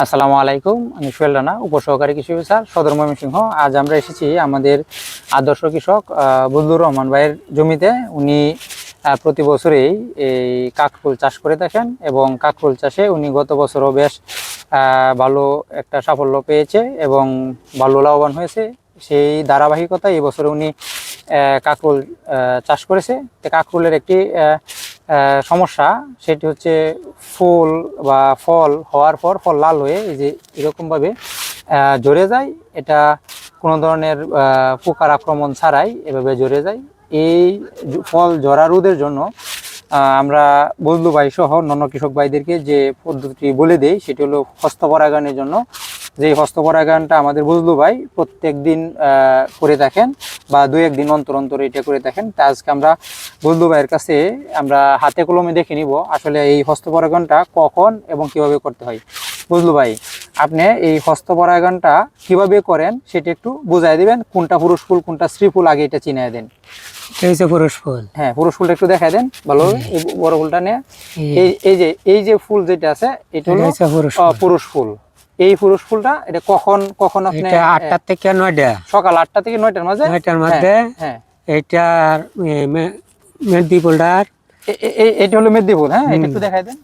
আসসালামু আলাইকুম আমি সোহেল রানা উপসহকারী কৃষি অফিসার সদর ময়মনসিংহ। আজ আমরা এসেছি আমাদের আদর্শ কৃষক আহ, রহমান ভাইয়ের জমিতে। উনি প্রতি বছরেই এই কাকফুল চাষ করে থাকেন এবং কাকফুল চাষে উনি গত বছরও বেশ ভালো একটা সাফল্য পেয়েছে এবং ভালো লাভবান হয়েছে। সেই ধারাবাহিকতায় এই বছরে উনি আহ, কাকরুল চাষ করেছে। তো কাকরুলের একটি সমস্যা, সেটি হচ্ছে ফুল বা ফল হওয়ার পর, ফল লাল হয়ে এই যে এরকমভাবে ঝরে যায়, এটা কোনো ধরনের পোকার আক্রমণ ছাড়াই এভাবে ঝরে যায়। এই ফল ঝরা রোধের জন্য আমরা বজলু ভাই সহ অন্যান্য কৃষক ভাইদেরকে যে পদ্ধতি বলে দেই, সেটি হলো হস্তপরাগায়নের জন্য যে হস্তপরাগায়নটা আমাদের বজলু ভাই প্রত্যেক দিন করে থাকেন বা দুই একদিন অন্তর অন্তর এটা করে থাকেন তা আজকে আমরা বজলু ভাইয়ের কাছে আমরা হাতে কলমে দেখে নিব আসলে এই হস্তপরাগায়নটা কখন এবং কীভাবে করতে হয়। বজলু ভাই আপনি এই হস্তপরাগায়নটা কীভাবে করেন সেটা একটু বুঝাই দিবেন। কোনটা পুরুষ ফুল কোনটা স্ত্রী ফুল আগে এটা চিনিয়ে দেন। এই পুরুষ ফুল। হ্যাঁ পুরুষ ফুলটা একটু দেখাই দেন। এই বড় ফুলটা নিয়ে। এই। এই যে এই যে ফুল যেটা আছে এটা এটা হলো পুরুষ ফুল। এই পুরুষ ফুলটা এটা কখন কখন আপনি আটটা থেকে নয়টা। সকাল আটটা থেকে নয়টার মাঝে? নয়টার মধ্যে হ্যাঁ। এইটার এ, মে- মেহেদি ফুলটার এ- এ- এ- এটা হলো মেদি ফুল হ্যাঁ? এটা একটু দেখাই দেন।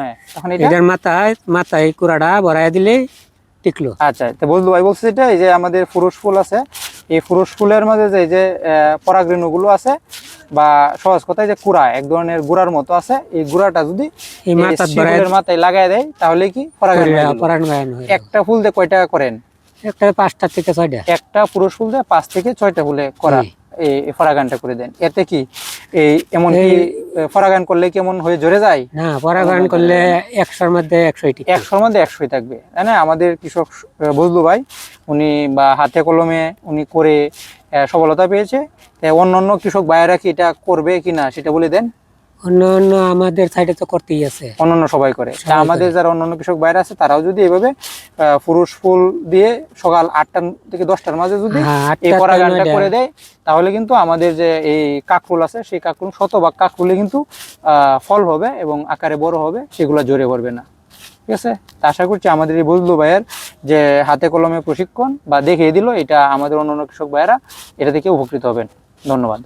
হ্যাঁ? এটার মাথায় মাথায় কুড়াটা ভরাই দিলে টিকলো। আচ্ছা তো ভাই বলছে এটা এই যে আমাদের পুরুষ ফুল আছে এই পুরুষ ফুলের মাঝে যে যে পরাগরেণুগুলো আছে বা সহজ কথায় যে কুড়া এক ধরনের গুড়ার মতো আছে। এই গুড়াটা যদি মাথায় লাগাই দেয় তাহলে কি একটা ফুল দিয়ে কয়টা করেন? একটা পাঁচটা থেকে ছয়টা। একটা পুরুষ ফুল দিয়ে পাঁচ থেকে ছয়টা ফুলে করা। এই করে দেন। এতে কি এই এমন কি পরাগান করলে কেমন হয়ে জোরে যায়? না পরাগান করলে একশোর মধ্যে একশোই একশোর মধ্যে একশোই থাকবে। তাই না? আমাদের কৃষক বুঝলো ভাই উনি বা হাতে কলমে উনি করে সফলতা পেয়েছে। অন্য অন্য কৃষক ভাইয়েরা কি এটা করবে কিনা সেটা বলে দেন। অন্য অন্য আমাদের সাইডে তো করতেই আছে। অন্যান্য সবাই করে। আমাদের যারা অন্যান্য কৃষক ভাইরা আছে তারাও যদি এভাবে পুরুষ ফুল দিয়ে সকাল আটটা থেকে দশটার মাঝে যদি হ্যাঁ, এই পরাগানটা করে দেয় তাহলে কিন্তু আমাদের যে এই কাকরুল আছে সেই কাকরুল শতভাগ কাকরুলে কিন্তু আহ, ফল হবে এবং আকারে বড় হবে সেগুলো জোরে পড়বে না। ঠিক আছে? তা আশা করছি আমাদের এই বজলু ভাইয়ের যে হাতে কলমে প্রশিক্ষণ বা দেখিয়ে দিল এটা আমাদের অন্যান্য কৃষক ভাইয়েরা এটা থেকে উপকৃত হবেন। ধন্যবাদ।